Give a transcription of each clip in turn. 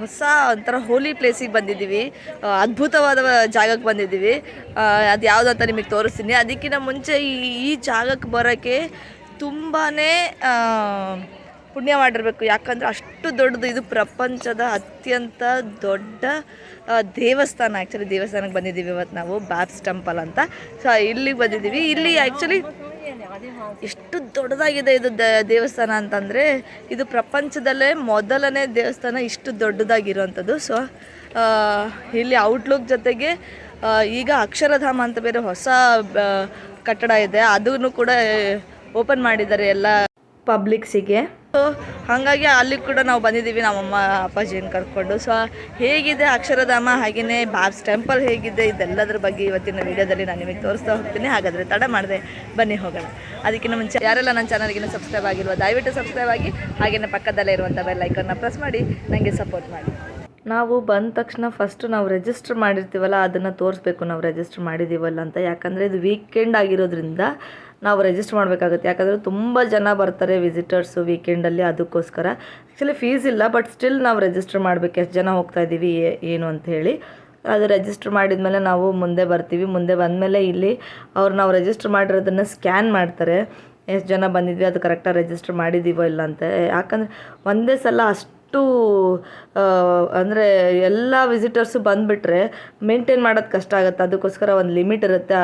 ಹೊಸ ಒಂಥರ ಹೋಲಿ ಪ್ಲೇಸಿಗೆ ಬಂದಿದ್ದೀವಿ. ಅದ್ಭುತವಾದ ಜಾಗಕ್ಕೆ ಬಂದಿದ್ದೀವಿ. ಅದು ಯಾವುದಂತ ನಿಮಗೆ ತೋರಿಸ್ತೀನಿ. ಅದಕ್ಕಿಂತ ಮುಂಚೆ ಈ ಈ ಜಾಗಕ್ಕೆ ಬರೋಕ್ಕೆ ತುಂಬಾ ಪುಣ್ಯ ಮಾಡಿರಬೇಕು. ಯಾಕಂದರೆ ಅಷ್ಟು ದೊಡ್ಡದು, ಇದು ಪ್ರಪಂಚದ ಅತ್ಯಂತ ದೊಡ್ಡ ದೇವಸ್ಥಾನ. ಆ್ಯಕ್ಚುಲಿ ದೇವಸ್ಥಾನಕ್ಕೆ ಬಂದಿದ್ದೀವಿ ಇವತ್ತು ನಾವು ಬ್ಯಾಬ್ಸ್ ಟೆಂಪಲ್ ಅಂತ. ಸೊ ಇಲ್ಲಿಗೆ ಬಂದಿದ್ದೀವಿ. ಇಲ್ಲಿ ಆ್ಯಕ್ಚುಲಿ ಎಷ್ಟು ದೊಡ್ಡದಾಗಿದೆ ಇದು ದೇವಸ್ಥಾನ ಅಂತಂದರೆ, ಇದು ಪ್ರಪಂಚದಲ್ಲೇ ಮೊದಲನೇ ದೇವಸ್ಥಾನ ಇಷ್ಟು ದೊಡ್ಡದಾಗಿರುವಂಥದ್ದು. ಸೊ ಇಲ್ಲಿ ಔಟ್ಲುಕ್ ಜೊತೆಗೆ ಈಗ ಅಕ್ಷರಧಾಮ ಅಂತ ಬೇರೆ ಹೊಸ ಕಟ್ಟಡ ಇದೆ. ಅದನ್ನು ಕೂಡ ಓಪನ್ ಮಾಡಿದ್ದಾರೆ ಎಲ್ಲ ಪಬ್ಲಿಕ್ಸಿಗೆ ಸೊ ಹಾಗಾಗಿ ಅಲ್ಲಿ ಕೂಡ ನಾವು ಬಂದಿದ್ದೀವಿ, ನಮ್ಮಮ್ಮ, ಅಪ್ಪಾಜಿಯನ್ನು ಕರ್ಕೊಂಡು. ಸೊ ಹೇಗಿದೆ ಅಕ್ಷರಧಾಮ, ಹಾಗೆಯೇ ಬಾಬ್ಸ್ ಟೆಂಪಲ್ ಹೇಗಿದೆ, ಇದೆಲ್ಲದರ ಬಗ್ಗೆ ಇವತ್ತಿನ ವಿಡಿಯೋದಲ್ಲಿ ನಾನು ನಿಮಗೆ ತೋರಿಸ್ತಾ ಹೋಗ್ತೀನಿ. ಹಾಗಾದರೆ ತಡ ಮಾಡಿದೆ ಬನ್ನಿ ಹೋಗೋಣ. ಅದಕ್ಕಿಂತ ಮುಂಚೆ ಯಾರೆಲ್ಲ ನನ್ನ ಚಾನಲ್ಗಿನ ಸಬ್ಸ್ಕ್ರೈಬ್ ಆಗಿರುವ ದಯವಿಟ್ಟು ಸಬ್ಸ್ಕ್ರೈಬ್ ಆಗಿ, ಹಾಗೆಯೇ ಪಕ್ಕದಲ್ಲೇ ಇರುವಂಥ ಬೆಲ್ಲೈಕನ್ನ ಪ್ರೆಸ್ ಮಾಡಿ ನನಗೆ ಸಪೋರ್ಟ್ ಮಾಡಿ. ನಾವು ಬಂದ ತಕ್ಷಣ ಫಸ್ಟ್ ನಾವು ರಿಜಿಸ್ಟರ್ ಮಾಡಿರ್ತೀವಲ್ಲ, ಅದನ್ನು ತೋರಿಸ್ಬೇಕು. ನಾವು ರಿಜಿಸ್ಟರ್ ಮಾಡಿದ್ದೀವಲ್ಲ ಅಂತ. ಯಾಕಂದರೆ ಇದು ವೀಕೆಂಡ್ ಆಗಿರೋದ್ರಿಂದ ನಾವು ರಿಜಿಸ್ಟರ್ ಮಾಡಬೇಕಾಗುತ್ತೆ. ಯಾಕಂದರೆ ತುಂಬ ಜನ ಬರ್ತಾರೆ ವಿಸಿಟರ್ಸು ವೀಕೆಂಡಲ್ಲಿ ಅದಕ್ಕೋಸ್ಕರ. ಆ್ಯಕ್ಚುಲಿ ಫೀಸ್ ಇಲ್ಲ ಬಟ್ ಸ್ಟಿಲ್ ನಾವು ರಿಜಿಸ್ಟರ್ ಮಾಡಬೇಕು. ಎಷ್ಟು ಜನ ಹೋಗ್ತಾ ಇದ್ದೀವಿ ಏನು ಅಂತ ಹೇಳಿ. ಅದು ರಿಜಿಸ್ಟರ್ ಮಾಡಿದ್ಮೇಲೆ ನಾವು ಮುಂದೆ ಬರ್ತೀವಿ. ಮುಂದೆ ಬಂದಮೇಲೆ ಇಲ್ಲಿ ಅವ್ರು ನಾವು ರಿಜಿಸ್ಟರ್ ಮಾಡಿರೋದನ್ನು ಸ್ಕ್ಯಾನ್ ಮಾಡ್ತಾರೆ. ಎಷ್ಟು ಜನ ಬಂದಿದ್ವಿ, ಅದು ಕರೆಕ್ಟಾಗಿ ರಿಜಿಸ್ಟರ್ ಮಾಡಿದ್ದೀವೋ ಇಲ್ಲ ಅಂತ. ಯಾಕಂದರೆ ಒಂದೇ ಸಲ ಅಷ್ಟು ಅಂದರೆ ಎಲ್ಲ ವಿಸಿಟರ್ಸು ಬಂದುಬಿಟ್ರೆ ಮೇಂಟೈನ್ ಮಾಡೋದು ಕಷ್ಟ ಆಗುತ್ತೆ. ಅದಕ್ಕೋಸ್ಕರ ಒಂದು ಲಿಮಿಟ್ ಇರುತ್ತೆ.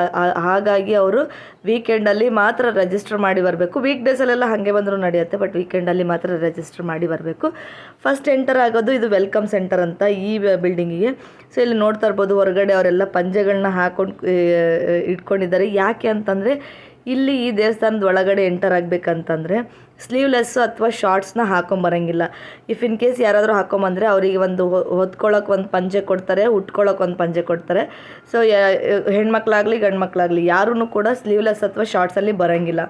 ಹಾಗಾಗಿ ಅವರು ವೀಕೆಂಡಲ್ಲಿ ಮಾತ್ರ ರೆಜಿಸ್ಟರ್ ಮಾಡಿ ಬರಬೇಕು. ವೀಕ್ ಡೇಸಲ್ಲೆಲ್ಲ ಹಾಗೆ ಬಂದರೂ ನಡೆಯುತ್ತೆ ಬಟ್ ವೀಕೆಂಡಲ್ಲಿ ಮಾತ್ರ ರೆಜಿಸ್ಟರ್ ಮಾಡಿ ಬರಬೇಕು. ಫಸ್ಟ್ ಎಂಟರ್ ಆಗೋದು ಇದು ವೆಲ್ಕಮ್ ಸೆಂಟರ್ ಅಂತ ಈ ಬಿಲ್ಡಿಂಗಿಗೆ ಸೊ ಇಲ್ಲಿ ನೋಡ್ತಾ ಇರ್ಬೋದು, ಹೊರಗಡೆ ಅವರೆಲ್ಲ ಪಂಜೆಗಳನ್ನ ಹಾಕೊಂಡು ಇಟ್ಕೊಂಡಿದ್ದಾರೆ. ಯಾಕೆ ಅಂತಂದರೆ ಇಲ್ಲಿ ಈ ದೇವಸ್ಥಾನದ ಒಳಗಡೆ ಎಂಟರ್ ಆಗಬೇಕಂತಂದರೆ ಸ್ಲೀವ್ಲೆಸ್ಸು ಅಥವಾ ಶಾರ್ಟ್ಸ್ನ ಹಾಕೊಂಬರಂಗಿಲ್ಲ. ಇಫ್ ಇನ್ ಕೇಸ್ ಯಾರಾದರೂ ಹಾಕೊಂಬಂದರೆ ಅವರಿಗೆ ಒಂದು ಹೊತ್ಕೊಳ್ಳೋಕೆ ಒಂದು ಪಂಜೆ ಕೊಡ್ತಾರೆ ಉಟ್ಕೊಳ್ಳೋಕೆ ಒಂದು ಪಂಜೆ ಕೊಡ್ತಾರೆ. ಸೊ ಹೆಣ್ಮಕ್ಳಾಗಲಿ ಗಂಡು ಮಕ್ಕಳಾಗಲಿ ಯಾರೂ ಕೂಡ ಸ್ಲೀವ್ಲೆಸ್ ಅಥವಾ ಶಾರ್ಟ್ಸಲ್ಲಿ ಬರೋಂಗಿಲ್ಲ.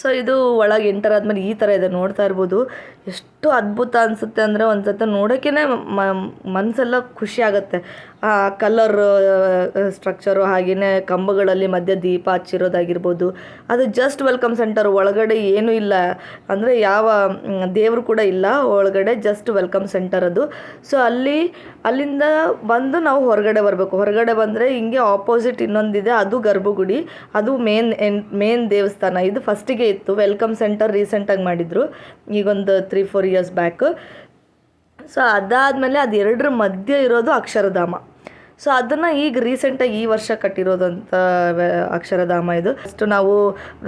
ಸೊ ಇದು ಒಳಗೆ ಎಂಟರ್ ಆದಮೇಲೆ ಈ ಥರ ಇದೆ. ನೋಡ್ತಾ ಇರ್ಬೋದು. ಎಷ್ಟು ಅದ್ಭುತ ಅನಿಸುತ್ತೆ ಅಂದರೆ ಒಂದು ಸತ ನೋಡೋಕ್ಕೇ ಮನಸ್ಸೆಲ್ಲ ಖುಷಿ ಆಗುತ್ತೆ. ಆ ಕಲರ್ ಸ್ಟ್ರಕ್ಚರು ಹಾಗೆಯೇ ಕಂಬಗಳಲ್ಲಿ ಮಧ್ಯ ದೀಪ ಹಚ್ಚಿರೋದಾಗಿರ್ಬೋದು. ಅದು ಜಸ್ಟ್ ವೆಲ್ಕಮ್ ಸೆಂಟರ್ ಒಳಗಡೆ ಏನೂ ಇಲ್ಲ. ಅಂದರೆ ಯಾವ ದೇವರು ಕೂಡ ಇಲ್ಲ. ಒಳಗಡೆ ಜಸ್ಟ್ ವೆಲ್ಕಮ್ ಸೆಂಟರ್ ಅದು. ಸೊ ಅಲ್ಲಿ, ಅಲ್ಲಿಂದ ಬಂದು ನಾವು ಹೊರಗಡೆ ಬರಬೇಕು. ಹೊರಗಡೆ ಬಂದರೆ ಹಿಂಗೆ ಆಪೋಸಿಟ್ ಇನ್ನೊಂದಿದೆ. ಅದು ಗರ್ಭಗುಡಿ. ಅದು ಮೇನ್ ಎನ್ ಮೇನ್ ದೇವಸ್ಥಾನ. ಇದು ಫಸ್ಟಿಗೆ ಇತ್ತು. ವೆಲ್ಕಮ್ ಸೆಂಟರ್ ರೀಸೆಂಟಾಗಿ ಮಾಡಿದರು. ಈಗೊಂದು three four years back so ಅದಾದಮೇಲೆ ಅದೆರಡರ ಮಧ್ಯೆ ಇರೋದು ಅಕ್ಷರಧಾಮ. ಸೊ ಅದನ್ನು ಈಗ ರೀಸೆಂಟಾಗಿ ಈ ವರ್ಷ ಕಟ್ಟಿರೋದಂತ ಅಕ್ಷರಧಾಮ ಇದು. ಅಷ್ಟು ನಾವು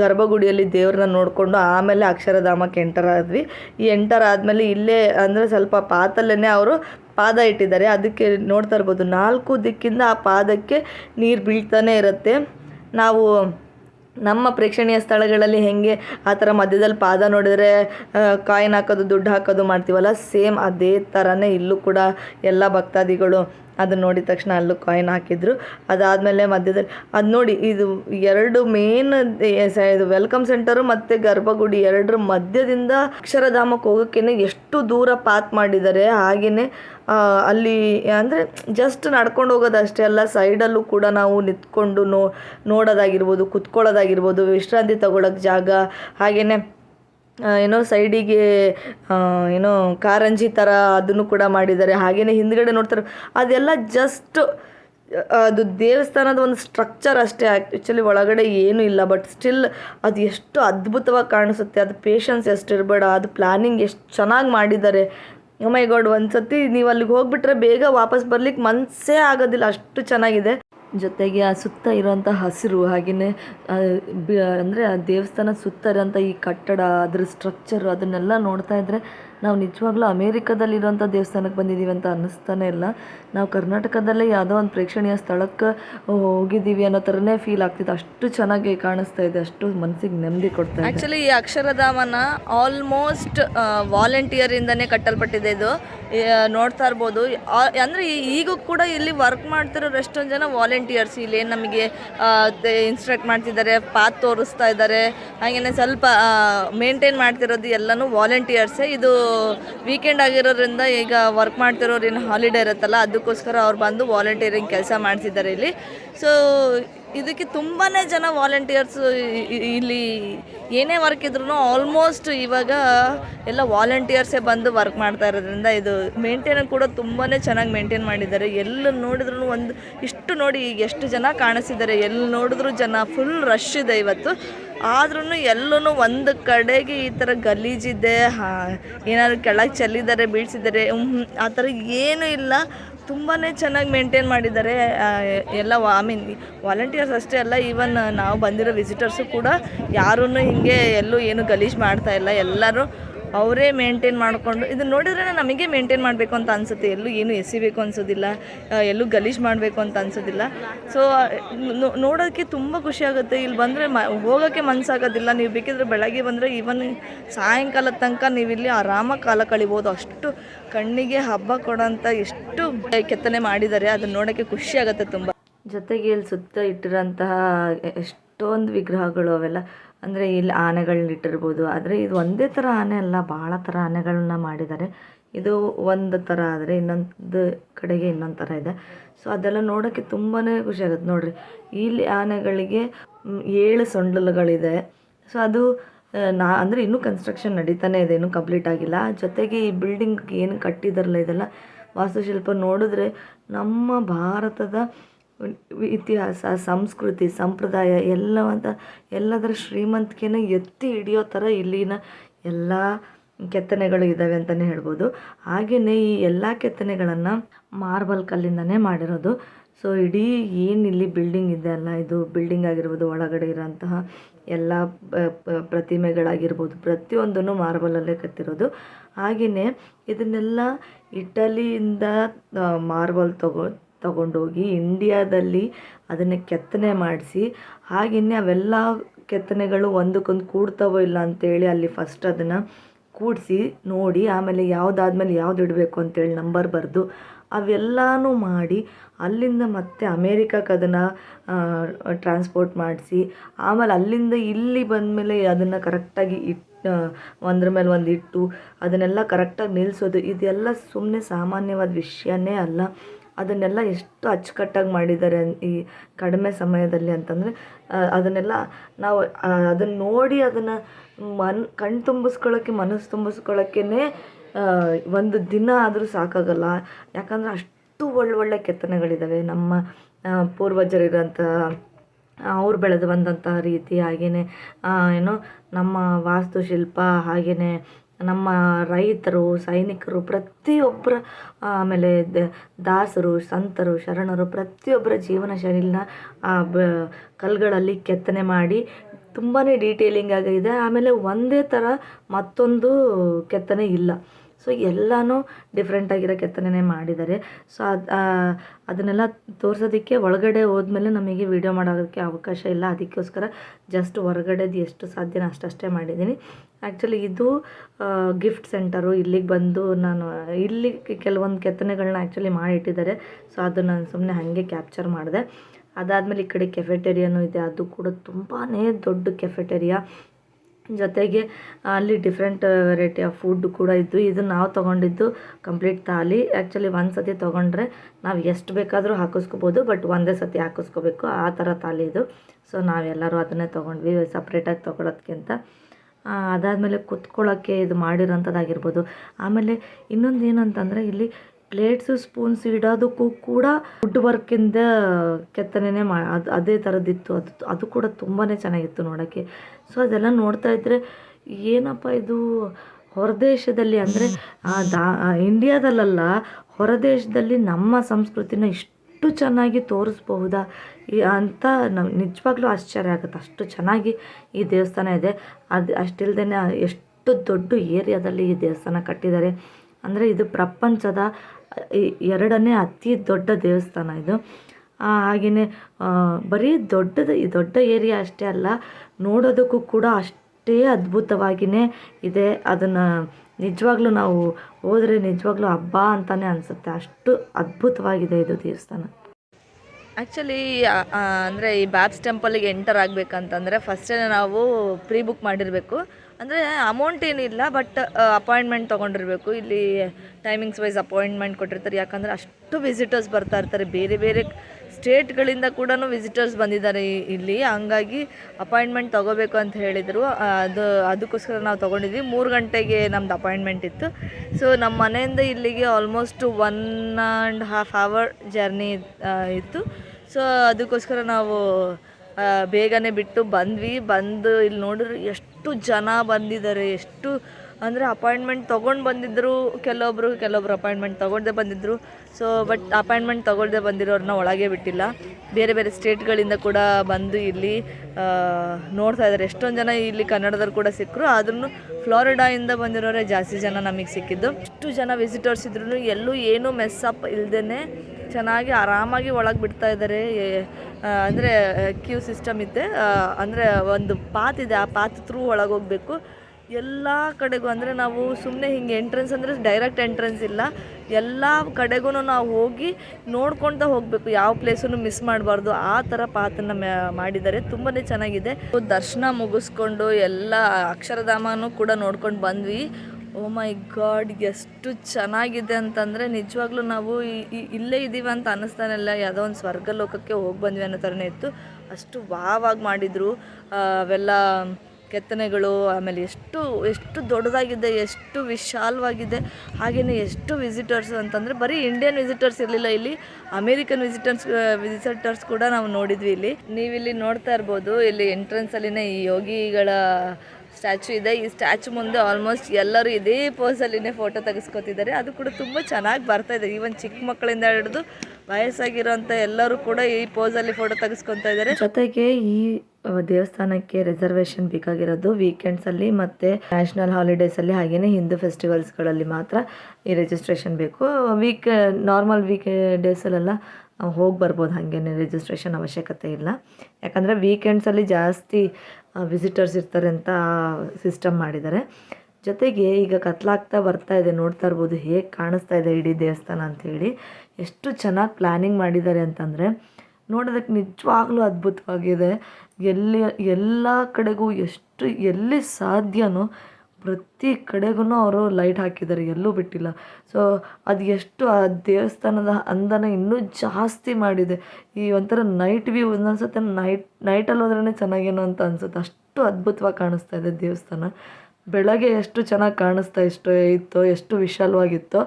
ಗರ್ಭಗುಡಿಯಲ್ಲಿ ದೇವ್ರನ್ನ ನೋಡಿಕೊಂಡು ಆಮೇಲೆ ಅಕ್ಷರಧಾಮಕ್ಕೆ ಎಂಟರ್ ಆದ್ವಿ. ಈ ಎಂಟರ್ ಆದಮೇಲೆ ಇಲ್ಲೇ ಅಂದರೆ ಸ್ವಲ್ಪ ಪಾತಲ್ಲೇ ಅವರು ಪಾದ ಇಟ್ಟಿದ್ದಾರೆ. ಅದಕ್ಕೆ ನೋಡ್ತಾ ಇರ್ಬೋದು, ನಾಲ್ಕು ದಿಕ್ಕಿಂದ ಆ ಪಾದಕ್ಕೆ ನೀರು ಬೀಳ್ತಾನೆ ಇರುತ್ತೆ. ನಾವು ನಮ್ಮ ಪ್ರೇಕ್ಷಣೀಯ ಸ್ಥಳಗಳಲ್ಲಿ ಹೆಂಗೆ ಆ ಥರ ಮಧ್ಯದಲ್ಲಿ ಪಾದ ನೋಡಿದರೆ ಕಾಯಿನ್ ಹಾಕೋದು, ದುಡ್ಡು ಹಾಕೋದು ಮಾಡ್ತೀವಲ್ಲ, ಸೇಮ್ ಅದೇ ಥರನೇ ಇಲ್ಲೂ ಕೂಡ ಎಲ್ಲ ಭಕ್ತಾದಿಗಳು ಅದನ್ನ ನೋಡಿದ ತಕ್ಷಣ ಅಲ್ಲೂ ಕಾಯಿನ್ ಹಾಕಿದ್ರು. ಅದಾದಮೇಲೆ ಮಧ್ಯದಲ್ಲಿ, ಅದು ನೋಡಿ ಇದು ಎರಡು ಮೇನ್ ಇದು ವೆಲ್ಕಮ್ ಸೆಂಟರು ಮತ್ತು ಗರ್ಭಗುಡಿ ಎರಡರ ಮಧ್ಯದಿಂದ ಅಕ್ಷರಧಾಮಕ್ಕೆ ಹೋಗೋಕ್ಕೇನೆ ಎಷ್ಟು ದೂರ ಪಾತ್ ಮಾಡಿದ್ದಾರೆ. ಹಾಗೆಯೇ ಅಲ್ಲಿ, ಅಂದರೆ ಜಸ್ಟ್ ನಡ್ಕೊಂಡು ಹೋಗೋದು ಅಷ್ಟೇ ಅಲ್ಲ ಸೈಡಲ್ಲೂ ಕೂಡ ನಾವು ನಿಂತ್ಕೊಂಡು ನೋ, ನೋಡೋದಾಗಿರ್ಬೋದು, ಕುತ್ಕೊಳ್ಳೋದಾಗಿರ್ಬೋದು, ವಿಶ್ರಾಂತಿ ತಗೊಳಕ್ಕೆ ಜಾಗ ಹಾಗೆಯೇ ಏನೋ ಸೈಡಿಗೆ ಏನೋ ಕಾರಂಜಿ ಥರ ಅದನ್ನು ಕೂಡ ಮಾಡಿದ್ದಾರೆ. ಹಾಗೆಯೇ ಹಿಂದ್ಗಡೆ ನೋಡ್ತಾರೆ. ಅದೆಲ್ಲ ಜಸ್ಟ್ ಅದು ದೇವಸ್ಥಾನದ ಒಂದು ಸ್ಟ್ರಕ್ಚರ್ ಅಷ್ಟೇ. ಆ್ಯಕ್ಚುಲಿ ಒಳಗಡೆ ಏನೂ ಇಲ್ಲ. ಬಟ್ ಸ್ಟಿಲ್ ಅದು ಎಷ್ಟು ಅದ್ಭುತವಾಗಿ ಕಾಣಿಸುತ್ತೆ. ಅದು ಪೇಷನ್ಸ್ ಎಷ್ಟು ಇರಬೇಡ ಅದು ಪ್ಲ್ಯಾನಿಂಗ್ ಎಷ್ಟು ಚೆನ್ನಾಗಿ ಮಾಡಿದ್ದಾರೆ. ಮೈ ಗಾಡ್ ಒಂದು ಸತಿ ನೀವು ಅಲ್ಲಿಗೆ ಹೋಗ್ಬಿಟ್ರೆ ಬೇಗ ವಾಪಸ್ ಬರ್ಲಿಕ್ಕೆ ಮನಸ್ಸೇ ಆಗೋದಿಲ್ಲ. ಅಷ್ಟು ಚೆನ್ನಾಗಿದೆ. ಜೊತೆಗೆ ಆ ಸುತ್ತ ಇರುವಂಥ ಹಸಿರು ಹಾಗೆಯೇ ಅಂದರೆ ಆ ದೇವಸ್ಥಾನ ಸುತ್ತ ಇರೋಂಥ ಈ ಕಟ್ಟಡ, ಅದ್ರ ಸ್ಟ್ರಕ್ಚರು ಅದನ್ನೆಲ್ಲ ನೋಡ್ತಾ ಇದ್ದರೆ ನಾವು ನಿಜವಾಗ್ಲೂ ಅಮೇರಿಕಾದಲ್ಲಿರುವಂಥ ದೇವಸ್ಥಾನಕ್ಕೆ ಬಂದಿದ್ದೀವಿ ಅಂತ ಅನ್ನಿಸ್ತಾನೆ ಇಲ್ಲ. ನಾವು ಕರ್ನಾಟಕದಲ್ಲೇ ಯಾವುದೋ ಒಂದು ಪ್ರೇಕ್ಷಣೀಯ ಸ್ಥಳಕ್ಕೆ ಹೋಗಿದ್ದೀವಿ ಅನ್ನೋ ಥರನೇ ಫೀಲ್ ಆಗ್ತಿತ್ತು. ಅಷ್ಟು ಚೆನ್ನಾಗಿ ಕಾಣಿಸ್ತಾ ಇದೆ, ಅಷ್ಟು ಮನಸ್ಸಿಗೆ ನೆಮ್ಮದಿ ಕೊಡ್ತಾ ಆ್ಯಕ್ಚುಲಿ ಈ ಅಕ್ಷರಧಾಮನ ಆಲ್ಮೋಸ್ಟ್ ವಾಲಂಟಿಯರಿಂದನೇ ಕಟ್ಟಲ್ಪಟ್ಟಿದೆ ಇದು. ನೋಡ್ತಾ ಇರ್ಬೋದು. ಅಂದರೆ ಈಗ ಕೂಡ ಇಲ್ಲಿ ವರ್ಕ್ ಮಾಡ್ತಿರೋರು ಎಷ್ಟೊಂದು ಜನ ವಾಲಂಟಿಯರ್ಸ್ ಇಲ್ಲಿ ನಮಗೆ ಇನ್ಸ್ಟ್ರಕ್ಟ್ ಮಾಡ್ತಿದ್ದಾರೆ ಪಾತ್ ತೋರಿಸ್ತಾ ಇದ್ದಾರೆ. ಹಾಗೆಯೇ ಸ್ವಲ್ಪ ಮೇಂಟೈನ್ ಮಾಡ್ತಿರೋದು ಎಲ್ಲನೂ ವಾಲಂಟಿಯರ್ಸೇ ಇದು ವೀಕೆಂಡ್ ಆಗಿರೋದ್ರಿಂದ ಈಗ ವರ್ಕ್ ಮಾಡ್ತಿರೋರು ಏನು ಹಾಲಿಡೇ ಇರುತ್ತಲ್ಲ, ಅದಕ್ಕೋಸ್ಕರ ಅವ್ರು ಬಂದು ವಾಲಂಟಿಯರಿಂಗ್ ಕೆಲಸ ಮಾಡ್ತಿದ್ದಾರೆ ಇಲ್ಲಿ. ಸೊ ಇದಕ್ಕೆ ತುಂಬಾ ಜನ ವಾಲಂಟಿಯರ್ಸ್ ಇಲ್ಲಿ ಏನೇ ವರ್ಕ್ ಇದ್ರೂ ಆಲ್ಮೋಸ್ಟ್ ಇವಾಗ ಎಲ್ಲ ವಾಲಂಟಿಯರ್ಸೇ ಬಂದು ವರ್ಕ್ ಮಾಡ್ತಾ ಇರೋದ್ರಿಂದ ಇದು ಮೇಂಟೈನ್ ಕೂಡ ತುಂಬಾ ಚೆನ್ನಾಗಿ ಮೇಂಟೈನ್ ಮಾಡಿದ್ದಾರೆ. ಎಲ್ಲಿ ನೋಡಿದ್ರು ಒಂದು, ಇಷ್ಟು ನೋಡಿ ಈಗ ಎಷ್ಟು ಜನ ಕಾಣಿಸಿದ್ದಾರೆ, ಎಲ್ಲಿ ನೋಡಿದ್ರು ಜನ ಫುಲ್ ರಶ್ ಇದೆ ಇವತ್ತು. ಆದ್ರೂ ಎಲ್ಲೂ ಒಂದು ಕಡೆಗೆ ಈ ಥರ ಗಲೀಜಿದೆ ಹಾ, ಏನಾದ್ರು ಕೆಳಗೆ ಚೆಲ್ಲಿದ್ದಾರೆ ಬೀಳ್ಸಿದ್ದಾರೆ ಆ ಥರ ಏನೂ ಇಲ್ಲ. ತುಂಬಾ ಚೆನ್ನಾಗಿ ಮೇಂಟೈನ್ ಮಾಡಿದ್ದಾರೆ ಎಲ್ಲ ಐ ಮೀನ್ ವಾಲಂಟಿಯರ್ಸ್ ಅಷ್ಟೇ ಅಲ್ಲ ಈವನ್ ನಾವು ಬಂದಿರೋ ವಿಸಿಟರ್ಸು ಕೂಡ ಯಾರೂ ಹಿಂಗೆ ಎಲ್ಲೂ ಏನು ಗಲೀಜು ಮಾಡ್ತಾ ಇಲ್ಲ. ಎಲ್ಲರೂ ಅವರೇ ಮೇಂಟೈನ್ ಮಾಡಿಕೊಂಡು, ಇದು ನೋಡಿದ್ರೆ ನಮಗೆ ಮೇಂಟೈನ್ ಮಾಡಬೇಕು ಅಂತ ಅನಿಸುತ್ತೆ. ಎಲ್ಲೂ ಏನು ಎಸಿಬೇಕು ಅನ್ಸೋದಿಲ್ಲ ಎಲ್ಲೂ ಗಲೀಜು ಮಾಡಬೇಕು ಅಂತ ಅನಿಸೋದಿಲ್ಲ. ಸೊ ನೋಡೋಕ್ಕೆ ತುಂಬ ಖುಷಿ ಆಗುತ್ತೆ. ಇಲ್ಲಿ ಬಂದರೆ ಮ ಹೋಗೋಕ್ಕೆ ಮನಸ್ಸಾಗೋದಿಲ್ಲ ನೀವು ಬೇಕಿದ್ರೆ ಬೆಳಗ್ಗೆ ಬಂದರೆ ಈವನ್ ಸಾಯಂಕಾಲದ ತನಕ ನೀವು ಇಲ್ಲಿ ಕಾಲ ಕಳಿಬೋದು. ಅಷ್ಟು ಕಣ್ಣಿಗೆ ಹಬ್ಬ ಕೊಡೋಂಥ ಎಷ್ಟು ಕೆತ್ತನೆ ಮಾಡಿದ್ದಾರೆ, ಅದನ್ನ ನೋಡೋಕ್ಕೆ ಖುಷಿ ಆಗುತ್ತೆ ತುಂಬ. ಜೊತೆಗೆ ಇಲ್ಲಿ ಸುತ್ತ ಇಟ್ಟಿರೋಂತಹ ಎಷ್ಟೊಂದು ವಿಗ್ರಹಗಳು ಅವೆಲ್ಲ. ಅಂದರೆ ಇಲ್ಲಿ ಆನೆಗಳನ್ನ ಇಟ್ಟಿರ್ಬೋದು. ಆದರೆ ಇದು ಒಂದೇ ಥರ ಆನೆ ಅಲ್ಲ ಭಾಳ ಥರ ಆನೆಗಳನ್ನ ಮಾಡಿದ್ದಾರೆ ಇದು ಒಂದು ಥರ ಆದರೆ ಇನ್ನೊಂದು ಕಡೆಗೆ ಇನ್ನೊಂದು ಥರ ಇದೆ. ಸೊ ಅದೆಲ್ಲ ನೋಡೋಕ್ಕೆ ತುಂಬಾ ಖುಷಿ ಆಗುತ್ತೆ. ನೋಡಿರಿ, ಇಲ್ಲಿ ಆನೆಗಳಿಗೆ ಏಳು ಸೊಂಡಲುಗಳಿದೆ. ಸೊ ಅದು ನಾ, ಅಂದರೆ ಇನ್ನೂ ಕನ್ಸ್ಟ್ರಕ್ಷನ್ ನಡೀತಾನೆ ಇದೆ, ಇನ್ನೂ ಕಂಪ್ಲೀಟ್ ಆಗಿಲ್ಲ. ಜೊತೆಗೆ ಈ ಬಿಲ್ಡಿಂಗ್ ಏನು ಕಟ್ಟಿದಾರಲ್ಲ, ಇದೆಲ್ಲ ವಾಸ್ತುಶಿಲ್ಪ ನೋಡಿದ್ರೆ ನಮ್ಮ ಭಾರತದ ಇತಿಹಾಸ, ಸಂಸ್ಕೃತಿ, ಸಂಪ್ರದಾಯ ಎಲ್ಲವಂತ ಎಲ್ಲದರ ಶ್ರೀಮಂತಿಕೆನ ಎತ್ತಿ ಹಿಡಿಯೋ ಥರ ಇಲ್ಲಿನ ಎಲ್ಲ ಕೆತ್ತನೆಗಳು ಇದ್ದಾವೆ ಅಂತಲೇ ಹೇಳ್ಬೋದು. ಹಾಗೆಯೇ ಈ ಎಲ್ಲ ಕೆತ್ತನೆಗಳನ್ನು ಮಾರ್ಬಲ್ ಕಲ್ಲಿಂದನೇ ಮಾಡಿರೋದು. ಸೊ, ಇಡೀ ಏನು ಇಲ್ಲಿ ಬಿಲ್ಡಿಂಗ್ ಇದೆ ಅಲ್ಲ, ಇದು ಬಿಲ್ಡಿಂಗ್ ಆಗಿರ್ಬೋದು, ಒಳಗಡೆ ಇರೋಂತಹ ಎಲ್ಲ ಪ್ರತಿಮೆಗಳಾಗಿರ್ಬೋದು, ಪ್ರತಿಯೊಂದನ್ನು ಮಾರ್ಬಲಲ್ಲೇ ಕತ್ತಿರೋದು ಹಾಗೆಯೇ ಇದನ್ನೆಲ್ಲ ಇಟಲಿಯಿಂದ ಮಾರ್ಬಲ್ ತಗೋ ತಗೊಂಡೋಗಿ ಇಂಡಿಯಾದಲ್ಲಿ ಅದನ್ನು ಕೆತ್ತನೆ ಮಾಡಿಸಿ ಹಾಗೆಯೇ ಅವೆಲ್ಲ ಕೆತ್ತನೆಗಳು ಒಂದಕ್ಕೊಂದು ಕೂಡ್ತಾವೋ ಇಲ್ಲ ಅಂತೇಳಿ ಅಲ್ಲಿ ಫಸ್ಟ್ ಅದನ್ನು ಕೂಡಿಸಿ ನೋಡಿ, ಆಮೇಲೆ ಯಾವುದಾದ್ಮೇಲೆ ಯಾವ್ದು ಇಡಬೇಕು ಅಂತೇಳಿ ನಂಬರ್ ಬರೆದು ಅವೆಲ್ಲನೂ ಮಾಡಿ ಅಲ್ಲಿಂದ ಮತ್ತೆ ಅಮೇರಿಕಕ್ಕೆ ಅದನ್ನು ಟ್ರಾನ್ಸ್ಪೋರ್ಟ್ ಮಾಡಿಸಿ, ಆಮೇಲೆ ಅಲ್ಲಿಂದ ಇಲ್ಲಿ ಬಂದಮೇಲೆ ಅದನ್ನು ಕರೆಕ್ಟಾಗಿ ಇಟ್ಟು ಒಂದ್ರ ಮೇಲೆ ಒಂದು ಇಟ್ಟು ಅದನ್ನೆಲ್ಲ ಕರೆಕ್ಟಾಗಿ ನಿಲ್ಲಿಸೋದು ಇದೆಲ್ಲ ಸುಮ್ಮನೆ ಸಾಮಾನ್ಯವಾದ ವಿಷಯನೇ ಅಲ್ಲ. ಅದನ್ನೆಲ್ಲ ಎಷ್ಟು ಅಚ್ಚುಕಟ್ಟಾಗಿ ಮಾಡಿದ್ದಾರೆ ಈ ಕಡಿಮೆ ಸಮಯದಲ್ಲಿ ಅಂತಂದರೆ ಅದನ್ನೆಲ್ಲ ನಾವು ಅದನ್ನು ನೋಡಿ ಅದನ್ನು ಮನ್ ಕಣ್ಣು ತುಂಬಿಸ್ಕೊಳ್ಳೋಕ್ಕೆ ಮನಸ್ಸು ತುಂಬಿಸ್ಕೊಳ್ಳೋಕ್ಕೇ ಒಂದು ದಿನ ಆದರೂ ಸಾಕಾಗಲ್ಲ. ಯಾಕಂದರೆ ಅಷ್ಟು ಒಳ್ಳೊಳ್ಳೆ ಕೆತ್ತನೆಗಳಿದ್ದಾವೆ ನಮ್ಮ ಪೂರ್ವಜರಿರೋಂಥ, ಅವ್ರು ಬೆಳೆದು ಬಂದಂತಹ ರೀತಿ ಹಾಗೆಯೇ ಏನು ನಮ್ಮ ವಾಸ್ತುಶಿಲ್ಪ ಹಾಗೆಯೇ ನಮ್ಮ ರೈತರು, ಸೈನಿಕರು, ಪ್ರತಿಯೊಬ್ಬರ ಆಮೇಲೆ ದಾಸರು, ಸಂತರು, ಶರಣರು ಪ್ರತಿಯೊಬ್ಬರ ಜೀವನ ಶೈಲಿನ ಬ ಕಲ್ಲುಗಳಲ್ಲಿ ಕೆತ್ತನೆ ಮಾಡಿ ತುಂಬಾ ಡೀಟೇಲಿಂಗ್ ಆಗಿದೆ ಆಮೇಲೆ ಒಂದೇ ಥರ ಮತ್ತೊಂದು ಕೆತ್ತನೆ ಇಲ್ಲ. ಸೊ ಎಲ್ಲನೂ ಡಿಫ್ರೆಂಟಾಗಿರೋ ಕೆತ್ತನೆ ಮಾಡಿದ್ದಾರೆ. ಸೊ ಅದು ಅದನ್ನೆಲ್ಲ ತೋರಿಸೋದಕ್ಕೆ ಒಳಗಡೆ ಹೋದ್ಮೇಲೆ ನಮಗೆ ವಿಡಿಯೋ ಮಾಡೋದಕ್ಕೆ ಅವಕಾಶ ಇಲ್ಲ. ಅದಕ್ಕೋಸ್ಕರ ಜಸ್ಟ್ ಹೊರಗಡೆದು ಎಷ್ಟು ಸಾಧ್ಯನೋ ಅಷ್ಟಷ್ಟೇ ಮಾಡಿದ್ದೀನಿ. ಆ್ಯಕ್ಚುಲಿ ಇದು ಗಿಫ್ಟ್ ಸೆಂಟರು ಇಲ್ಲಿಗೆ ಬಂದು ನಾನು, ಇಲ್ಲಿ ಕೆಲವೊಂದು ಕೆತ್ತನೆಗಳನ್ನ ಆ್ಯಕ್ಚುಲಿ ಮಾಡಿಟ್ಟಿದ್ದಾರೆ. ಸೊ ಅದು ನಾನು ಸುಮ್ಮನೆ ಹಾಗೆ ಕ್ಯಾಪ್ಚರ್ ಮಾಡಿದೆ. ಅದಾದಮೇಲೆ ಈ ಕಡೆ ಕೆಫೆಟೇರಿಯಾನು ಇದೆ. ಅದು ಕೂಡ ತುಂಬಾ ದೊಡ್ಡ ಕೆಫೆಟೇರಿಯಾ ಜೊತೆಗೆ ಅಲ್ಲಿ ಡಿಫ್ರೆಂಟ್ ವೆರೈಟಿ ಆಫ್ ಫುಡ್ ಕೂಡ ಇದ್ದು ಇದು ನಾವು ತೊಗೊಂಡಿದ್ದು ಕಂಪ್ಲೀಟ್ ತಾಲಿ ಆ್ಯಕ್ಚುಲಿ ಒಂದು ಸತಿ ತೊಗೊಂಡ್ರೆ ನಾವು ಎಷ್ಟು ಬೇಕಾದರೂ ಹಾಕಿಸ್ಕೋಬೋದು ಬಟ್ ಒಂದೇ ಸತಿ ಹಾಕಿಸ್ಕೋಬೇಕು. ಆ ಥರ ತಾಲಿ ಇದು. ಸೊ ನಾವೆಲ್ಲರೂ ಅದನ್ನೇ ತೊಗೊಂಡ್ವಿ ಸಪ್ರೇಟಾಗಿ ತೊಗೊಳೋದ್ಕಿಂತ. ಅದಾದಮೇಲೆ ಕುತ್ಕೊಳ್ಳೋಕ್ಕೆ ಇದು ಮಾಡಿರೋಂಥದ್ದಾಗಿರ್ಬೋದು. ಆಮೇಲೆ ಇನ್ನೊಂದು ಏನು ಅಂತಂದರೆ ಇಲ್ಲಿ ಪ್ಲೇಟ್ಸು ಸ್ಪೂನ್ಸ್ ಇಡೋದಕ್ಕೂ ಕೂಡ ವುಡ್ ವರ್ಕಿಂದ ಕೆತ್ತನೆ ಮಾ, ಅದು, ಅದೇ ಥರದ್ದಿತ್ತು ಅದು ಅದು ಕೂಡ ತುಂಬಾ ಚೆನ್ನಾಗಿತ್ತು ನೋಡೋಕ್ಕೆ ಸೊ ಅದೆಲ್ಲ ನೋಡ್ತಾ ಇದ್ದರೆ ಏನಪ್ಪ ಇದು ಹೊರದೇಶದಲ್ಲಿ ಅಂದರೆ ದಾ ಇಂಡಿಯಾದಲ್ಲ ಹೊರದೇಶದಲ್ಲಿ ನಮ್ಮ ಸಂಸ್ಕೃತಿನ ಇಷ್ಟು ಚೆನ್ನಾಗಿ ತೋರಿಸ್ಬಹುದಾ? ಅಂತ ನಮ್ಗೆ ನಿಜವಾಗ್ಲೂ ಆಶ್ಚರ್ಯ ಆಗುತ್ತೆ. ಅಷ್ಟು ಚೆನ್ನಾಗಿ ಈ ದೇವಸ್ಥಾನ ಇದೆ. ಅದು ಅಷ್ಟಿಲ್ಲದೇ ಎಷ್ಟು ದೊಡ್ಡ ಏರಿಯಾದಲ್ಲಿ ಈ ದೇವಸ್ಥಾನ ಕಟ್ಟಿದ್ದಾರೆ. ಅಂದರೆ ಇದು ಪ್ರಪಂಚದ ಎರಡನೇ ಅತಿ ದೊಡ್ಡ ದೇವಸ್ಥಾನ ಇದು. ಹಾಗೆಯೇ ಬರೀ ದೊಡ್ಡದು ದೊಡ್ಡ ಏರಿಯಾ ಅಷ್ಟೇ ಅಲ್ಲ, ನೋಡೋದಕ್ಕೂ ಕೂಡ ಅಷ್ಟೇ ಅದ್ಭುತವಾಗಿಯೇ ಇದೆ, ಅದನ್ನು ನಿಜವಾಗ್ಲೂ ನಾವು ಹೋದರೆ ನಿಜವಾಗ್ಲೂ ಹಬ್ಬ ಅಂತಲೇ ಅನಿಸುತ್ತೆ. ಅಷ್ಟು ಅದ್ಭುತವಾಗಿದೆ ಇದು ದೇವಸ್ಥಾನ. ಆ್ಯಕ್ಚುಲಿ ಅಂದರೆ ಈ ಬ್ಯಾಬ್ಸ್ ಟೆಂಪಲಿಗೆ ಎಂಟರ್ ಆಗಬೇಕಂತಂದರೆ ಫಸ್ಟೇ ನಾವು ಪ್ರೀ ಬುಕ್ ಮಾಡಿರಬೇಕು. ಅಂದರೆ ಅಮೌಂಟ್ ಏನಿಲ್ಲ ಬಟ್ ಅಪಾಯಿಂಟ್ಮೆಂಟ್ ತೊಗೊಂಡಿರಬೇಕು. ಇಲ್ಲಿ ಟೈಮಿಂಗ್ಸ್ ವೈಸ್ ಅಪಾಯಿಂಟ್ಮೆಂಟ್ ಕೊಟ್ಟಿರ್ತಾರೆ. ಯಾಕಂದರೆ ಅಷ್ಟು ವಿಸಿಟರ್ಸ್ ಬರ್ತಾ ಇರ್ತಾರೆ. ಬೇರೆ ಬೇರೆ ಸ್ಟೇಟ್ಗಳಿಂದ ಕೂಡ ವಿಸಿಟರ್ಸ್ ಬಂದಿದ್ದಾರೆ ಇಲ್ಲಿ. ಹಂಗಾಗಿ ಅಪಾಯಿಂಟ್ಮೆಂಟ್ ತೊಗೋಬೇಕು ಅಂತ ಹೇಳಿದರು. ಅದು ಅದಕ್ಕೋಸ್ಕರ ನಾವು ತೊಗೊಂಡಿದ್ವಿ. ಮೂರು ಗಂಟೆಗೆ ನಮ್ದು ಅಪಾಯಿಂಟ್ಮೆಂಟ್ ಇತ್ತು. ಸೊ, ನಮ್ಮ ಮನೆಯಿಂದ ಇಲ್ಲಿಗೆ almost one and half hour journey ಇತ್ತು. ಸೊ, ಅದಕ್ಕೋಸ್ಕರ ನಾವು ಬೇಗನೆ ಬಿಟ್ಟು ಬಂದ್ವಿ. ಬಂದು ಇಲ್ಲಿ ನೋಡಿದ್ರೆ ಎಷ್ಟು ಜನ ಬಂದಿದ್ದಾರೆ, ಎಷ್ಟು ಅಂದರೆ ಅಪಾಯಿಂಟ್ಮೆಂಟ್ ತೊಗೊಂಡು ಬಂದಿದ್ದರು ಕೆಲವೊಬ್ಬರು ಕೆಲವೊಬ್ರು ಅಪಾಯಿಂಟ್ಮೆಂಟ್ ತೊಗೊಳ್ದೆ ಬಂದಿದ್ದರು ಸೊ ಬಟ್ ಅಪಾಯಿಂಟ್ಮೆಂಟ್ ತೊಗೊಳ್ದೆ ಬಂದಿರೋರನ್ನ ಒಳಗೆ ಬಿಟ್ಟಿಲ್ಲ. ಬೇರೆ ಬೇರೆ ಸ್ಟೇಟ್ಗಳಿಂದ ಕೂಡ ಬಂದು ಇಲ್ಲಿ ನೋಡ್ತಾ ಇದ್ದಾರೆ ಎಷ್ಟೊಂದು ಜನ ಇಲ್ಲಿ ಕನ್ನಡದವ್ರು ಕೂಡ ಸಿಕ್ಕರು ಆದ್ರೂ ಫ್ಲಾರಿಡಾಯಿಂದ ಬಂದಿರೋರೇ ಜಾಸ್ತಿ ಜನ ನಮಗೆ ಸಿಕ್ಕಿದ್ದು. ಇಷ್ಟು ಜನ ವಿಸಿಟರ್ಸ್ ಇದ್ರೂ ಎಲ್ಲೂ ಏನೂ ಮೆಸ್ ಅಪ್ ಇಲ್ದೇ ಚೆನ್ನಾಗಿ ಆರಾಮಾಗಿ ಒಳಗೆ ಬಿಡ್ತಾ ಇದ್ದಾರೆ ಅಂದರೆ ಕ್ಯೂ ಸಿಸ್ಟಮ್ ಇದೆ ಅಂದರೆ ಒಂದು ಪಾತ್ ಇದೆ. ಆ ಪಾತ್ ಥ್ರೂ ಒಳಗೆ ಹೋಗಬೇಕು. ಎಲ್ಲ ಕಡೆಗೂ ಅಂದರೆ ನಾವು ಸುಮ್ಮನೆ ಹಿಂಗೆ ಎಂಟ್ರೆನ್ಸ್ ಅಂದರೆ ಡೈರೆಕ್ಟ್ ಎಂಟ್ರೆನ್ಸ್ ಇಲ್ಲ. ಎಲ್ಲ ಕಡೆಗೂ ನಾವು ಹೋಗಿ ನೋಡ್ಕೊಳ್ತಾ ಹೋಗಬೇಕು. ಯಾವ ಪ್ಲೇಸನ್ನು ಮಿಸ್ ಮಾಡಬಾರ್ದು. ಆ ಥರ ಪಾತನ್ನು ಮಾಡಿದ್ದಾರೆ. ತುಂಬಾ ಚೆನ್ನಾಗಿದೆ. ದರ್ಶನ ಮುಗಿಸ್ಕೊಂಡು ಎಲ್ಲ ಅಕ್ಷರಧಾಮನೂ ಕೂಡ ನೋಡ್ಕೊಂಡು ಬಂದ್ವಿ. ಓ ಮೈ ಗಾಡ್ ಎಷ್ಟು ಚೆನ್ನಾಗಿದೆ ಅಂತಂದರೆ ನಿಜವಾಗ್ಲೂ ನಾವು ಇಲ್ಲೇ ಇದ್ದೀವಿ ಅಂತ ಅನ್ನಿಸ್ತಾನೆಲ್ಲ ಯಾವುದೋ ಒಂದು ಸ್ವರ್ಗ ಲೋಕಕ್ಕೆ ಹೋಗಿ ಬಂದ್ವಿ ಅನ್ನೋ ಥರನೇ ಇತ್ತು. ಅಷ್ಟು ವಾವಾಗಿ ಮಾಡಿದರು. ಅವೆಲ್ಲ ಕೆತ್ತನೆಗಳು, ಆಮೇಲೆ ಎಷ್ಟು ಎಷ್ಟು ದೊಡ್ಡದಾಗಿದೆ, ಎಷ್ಟು ವಿಶಾಲವಾಗಿದೆ ಹಾಗೆಯೇ ಎಷ್ಟು ವಿಸಿಟರ್ಸ್ ಅಂತಂದರೆ ಬರೀ ಇಂಡಿಯನ್ ವಿಸಿಟರ್ಸ್ ಇರಲಿಲ್ಲ, ಇಲ್ಲಿ ಅಮೇರಿಕನ್ ವಿಸಿಟರ್ಸ್ ವಿಸಿಟರ್ಸ್ ಕೂಡ ನಾವು ನೋಡಿದ್ವಿ ಇಲ್ಲಿ. ನೀವಿಲ್ಲಿ ನೋಡ್ತಾ ಇರ್ಬೋದು, ಇಲ್ಲಿ ಎಂಟ್ರೆನ್ಸಲ್ಲಿನೇ ಈ ಯೋಗಿಗಳ ಸ್ಟ್ಯಾಚು ಇದೆ. ಈ ಸ್ಟ್ಯಾಚು ಮುಂದೆ ಆಲ್ಮೋಸ್ಟ್ ಎಲ್ಲರೂ ಇದೇ ಪೋಸಲ್ಲಿನೇ ಫೋಟೋ ತೆಗೆಸ್ಕೊತಿದ್ದಾರೆ. ಅದು ಕೂಡ ತುಂಬ ಚೆನ್ನಾಗಿ ಬರ್ತಾ ಇದೆ. ಈವನ್ ಚಿಕ್ಕ ಮಕ್ಕಳಿಂದ ಹಿಡಿದು ವಯಸ್ಸಾಗಿರೋಂಥ ಎಲ್ಲರೂ ಕೂಡ ಈ ಪೋಸಲ್ಲಿ ಫೋಟೋ ತೆಗೆಸ್ಕೊತಾ ಇದ್ದಾರೆ. ಜೊತೆಗೆ ಈ ದೇವಸ್ಥಾನಕ್ಕೆ ರಿಸರ್ವೇಶನ್ ಬೇಕಾಗಿರೋದು ವೀಕೆಂಡ್ಸಲ್ಲಿ ಮತ್ತೆ ನ್ಯಾಷನಲ್ ಹಾಲಿಡೇಸಲ್ಲಿ ಹಾಗೆಯೇ ಹಿಂದೂ ಫೆಸ್ಟಿವಲ್ಸ್ಗಳಲ್ಲಿ ಮಾತ್ರ ಈ ರಿಜಿಸ್ಟ್ರೇಷನ್ ಬೇಕು. ವೀಕ್ ನಾರ್ಮಲ್ ವೀಕ್ ಡೇಸಲ್ಲೆಲ್ಲ ಹೋಗಿ ಬರ್ಬೋದು, ಹಾಗೇನೆ ರಿಜಿಸ್ಟ್ರೇಷನ್ ಅವಶ್ಯಕತೆ ಇಲ್ಲ. ಯಾಕಂದರೆ ವೀಕೆಂಡ್ಸಲ್ಲಿ ಜಾಸ್ತಿ ವಿಸಿಟರ್ಸ್ ಇರ್ತಾರೆ ಅಂತ ಸಿಸ್ಟಮ್ ಮಾಡಿದ್ದಾರೆ. ಜೊತೆಗೆ ಈಗ ಕತ್ಲಾಗ್ತಾ ಬರ್ತಾ ಇದೆ, ನೋಡ್ತಾ ಇರ್ಬೋದು, ಹೇಗೆ ಕಾಣಿಸ್ತಾ ಇದೆ ಇಡೀ ದೇವಸ್ಥಾನ ಅಂಥೇಳಿ ಎಷ್ಟು ಚೆನ್ನಾಗಿ ಪ್ಲ್ಯಾನಿಂಗ್ ಮಾಡಿದ್ದಾರೆ ಅಂತಂದರೆ, ನೋಡೋದಕ್ಕೆ ನಿಜವಾಗ್ಲೂ ಅದ್ಭುತವಾಗಿದೆ. ಎಲ್ಲಿ, ಎಲ್ಲ ಕಡೆಗೂ ಎಷ್ಟು, ಎಲ್ಲಿ ಸಾಧ್ಯನೋ ಪ್ರತಿ ಕಡೆಗೂ ಅವರು ಲೈಟ್ ಹಾಕಿದ್ದಾರೆ, ಎಲ್ಲೂ ಬಿಟ್ಟಿಲ್ಲ. ಸೊ, ಅದು ಎಷ್ಟು ಆ ದೇವಸ್ಥಾನದ ಅಂದನ ಇನ್ನೂ ಜಾಸ್ತಿ ಮಾಡಿದೆ. ಈ ಒಂಥರ ನೈಟ್ ವ್ಯೂ ಒಂದೊಂದ್ಸತಿ ನೈಟ್ ನೈಟಲ್ಲಿ ಹೋದ್ರೇ ಚೆನ್ನಾಗೇನೋ ಅಂತ ಅನ್ಸುತ್ತೆ. ಅಷ್ಟು ಅದ್ಭುತವಾಗಿ ಕಾಣಿಸ್ತಾ ಇದೆ ದೇವಸ್ಥಾನ. ಬೆಳಗ್ಗೆ ಎಷ್ಟು ಚೆನ್ನಾಗಿ ಕಾಣಿಸ್ತಾ ಇಷ್ಟೋ, ಇತ್ತೋ, ಎಷ್ಟು ವಿಶಾಲವಾಗಿತ್ತೋ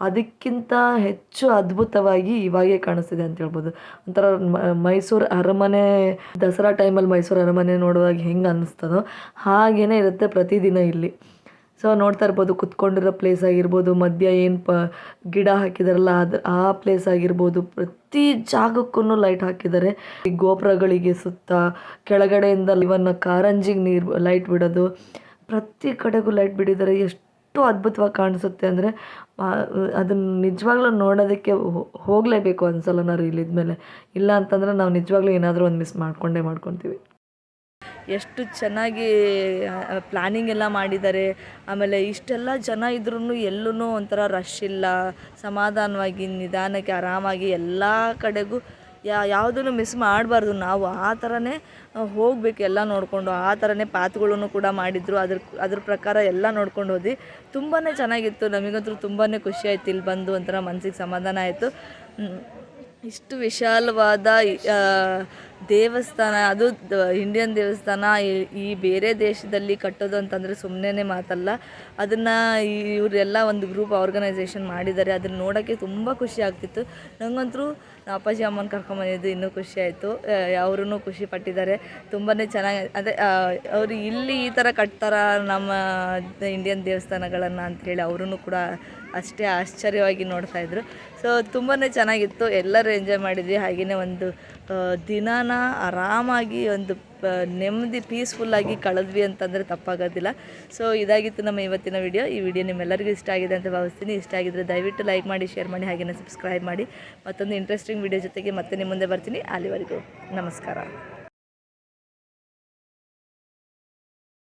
ಅದಕ್ಕಿಂತ ಹೆಚ್ಚು ಅದ್ಭುತವಾಗಿ ಇವಾಗೇ ಕಾಣಿಸ್ತಿದೆ ಅಂತ ಹೇಳ್ಬೋದು. ಒಂಥರ ಮೈಸೂರು ಅರಮನೆ, ದಸರಾ ಟೈಮಲ್ಲಿ ಮೈಸೂರು ಅರಮನೆ ನೋಡುವಾಗ ಹೆಂಗೆ ಅನ್ನಿಸ್ತದೋ ಹಾಗೇ ಇರುತ್ತೆ ಪ್ರತಿದಿನ ಇಲ್ಲಿ. ಸೊ ನೋಡ್ತಾ ಇರ್ಬೋದು, ಕುತ್ಕೊಂಡಿರೋ ಪ್ಲೇಸ್ ಆಗಿರ್ಬೋದು, ಮಧ್ಯ ಏನು ಪ, ಗಿಡ ಹಾಕಿದಾರಲ್ಲ ಅದು, ಆ ಪ್ಲೇಸ್ ಆಗಿರ್ಬೋದು, ಪ್ರತಿ ಜಾಗಕ್ಕೂ ಲೈಟ್ ಹಾಕಿದ್ದಾರೆ ಈ ಗೋಪುರಗಳಿಗೆ ಸುತ್ತ, ಕೆಳಗಡೆಯಿಂದ ಇವನ್ನ ಕಾರಂಜಿಗೆ ನೀರು ಲೈಟ್ ಬಿಡೋದು, ಪ್ರತಿ ಕಡೆಗೂ ಲೈಟ್ ಬಿಡಿದ್ದಾರೆ ಎಷ್ಟು ಅದ್ಭುತವಾಗಿ ಕಾಣಿಸುತ್ತೆ ಅಂದರೆ ಅದನ್ನು ನಿಜವಾಗ್ಲೂ ನೋಡೋದಕ್ಕೆ ಹೋಗಲೇಬೇಕು ಒಂದ್ಸಲ ನಾವು ಇಲ್ಲಿದ್ಮೇಲೆ ಇಲ್ಲ ಅಂತಂದರೆ ನಾವು ನಿಜವಾಗ್ಲೂ ಏನಾದರೂ ಒಂದು ಮಿಸ್ ಮಾಡ್ಕೊಂಡೇ ಮಾಡ್ಕೊತೀವಿ. ಎಷ್ಟು ಚೆನ್ನಾಗಿ ಪ್ಲ್ಯಾನಿಂಗ್ ಎಲ್ಲ ಮಾಡಿದ್ದಾರೆ. ಆಮೇಲೆ ಇಷ್ಟೆಲ್ಲ ಜನ ಇದ್ರೂ ಎಲ್ಲೂ ಒಂಥರ ರಶ್ ಇಲ್ಲ. ಸಮಾಧಾನವಾಗಿ, ನಿಧಾನಕ್ಕೆ, ಆರಾಮಾಗಿ ಎಲ್ಲ ಕಡೆಗೂ ಯಾವುದನ್ನು ಮಿಸ್ ಮಾಡಬಾರ್ದು. ನಾವು ಆ ಥರನೇ ಹೋಗಬೇಕು ಎಲ್ಲ ನೋಡಿಕೊಂಡು. ಆ ಥರನೇ ಪಾತ್ಗಳನ್ನು ಕೂಡ ಮಾಡಿದರು. ಅದ್ರ ಅದ್ರ ಪ್ರಕಾರ ಎಲ್ಲ ನೋಡ್ಕೊಂಡು ಹೋದ್ವಿ. ತುಂಬಾ ಚೆನ್ನಾಗಿತ್ತು. ನಮಗಂತೂ ತುಂಬಾ ಖುಷಿ ಆಯ್ತು ಇಲ್ಲಿ ಬಂದು ಒಂಥರ ಮನಸ್ಸಿಗೆ ಸಮಾಧಾನ ಆಯಿತು. ಇಷ್ಟು ವಿಶಾಲವಾದ ದೇವಸ್ಥಾನ, ಅದು ಇಂಡಿಯನ್ ದೇವಸ್ಥಾನ, ಈ- ಬೇರೆ ದೇಶದಲ್ಲಿ ಕಟ್ಟೋದು ಅಂತಂದರೆ ಸುಮ್ಮನೆ ಮಾತಲ್ಲ. ಅದನ್ನು ಇವರೆಲ್ಲ ಒಂದು ಗ್ರೂಪ್ ಆರ್ಗನೈಸೇಷನ್ ಮಾಡಿದ್ದಾರೆ. ಅದನ್ನು ನೋಡೋಕ್ಕೆ ತುಂಬ ಖುಷಿ ಆಗ್ತಿತ್ತು. ನನಗಂತೂ ನಮ್ಮ ಅಪ್ಪಾಜಿ ಅಮ್ಮನ ಕರ್ಕೊಂಬಂದಿದ್ದು ಇನ್ನೂ ಖುಷಿ ಆಯಿತು. ಅವರೂ ಖುಷಿ ಪಟ್ಟಿದ್ದಾರೆ. ತುಂಬಾ ಚೆನ್ನಾಗಿ, ಅದೇ ಅವರು ಇಲ್ಲಿ ಈ ಥರ ಕಟ್ತಾರ ನಮ್ಮ ಇಂಡಿಯನ್ ದೇವಸ್ಥಾನಗಳನ್ನು ಅಂಥೇಳಿ ಅವರೂ ಕೂಡ ಅಷ್ಟೇ ಆಶ್ಚರ್ಯವಾಗಿ ನೋಡ್ತಾಯಿದ್ರು ಸೊ ತುಂಬಾ ಚೆನ್ನಾಗಿತ್ತು. ಎಲ್ಲರೂ ಎಂಜಾಯ್ ಮಾಡಿದ್ವಿ. ಹಾಗೆಯೇ ಒಂದು ದಿನಾನ ಆರಾಮಾಗಿ ಒಂದು ನೆಮ್ಮದಿ ಪೀಸ್ಫುಲ್ಲಾಗಿ ಕಳೆದ್ವಿ ಅಂತಂದರೆ ತಪ್ಪಾಗೋದಿಲ್ಲ. ಸೊ ಇದಾಗಿತ್ತು ನಮ್ಮ ಇವತ್ತಿನ ವಿಡಿಯೋ ಈ ವಿಡಿಯೋ ನಿಮ್ಮೆಲ್ಲರಿಗೂ ಇಷ್ಟ ಆಗಿದೆ ಅಂತ ಭಾವಿಸ್ತೀನಿ. ಇಷ್ಟ ಆಗಿದ್ದರೆ ದಯವಿಟ್ಟು ಲೈಕ್ ಮಾಡಿ ಶೇರ್ ಮಾಡಿ ಹಾಗೆಯೇ ಸಬ್ಸ್ಕ್ರೈಬ್ ಮಾಡಿ. ಮತ್ತೊಂದು ಇಂಟ್ರೆಸ್ಟಿಂಗ್ ವಿಡಿಯೋ ಜೊತೆಗೆ ಮತ್ತೆ ನಿಮ್ಮ ಮುಂದೆ ಬರ್ತೀನಿ. ಅಲ್ಲಿವರೆಗೂ ನಮಸ್ಕಾರ.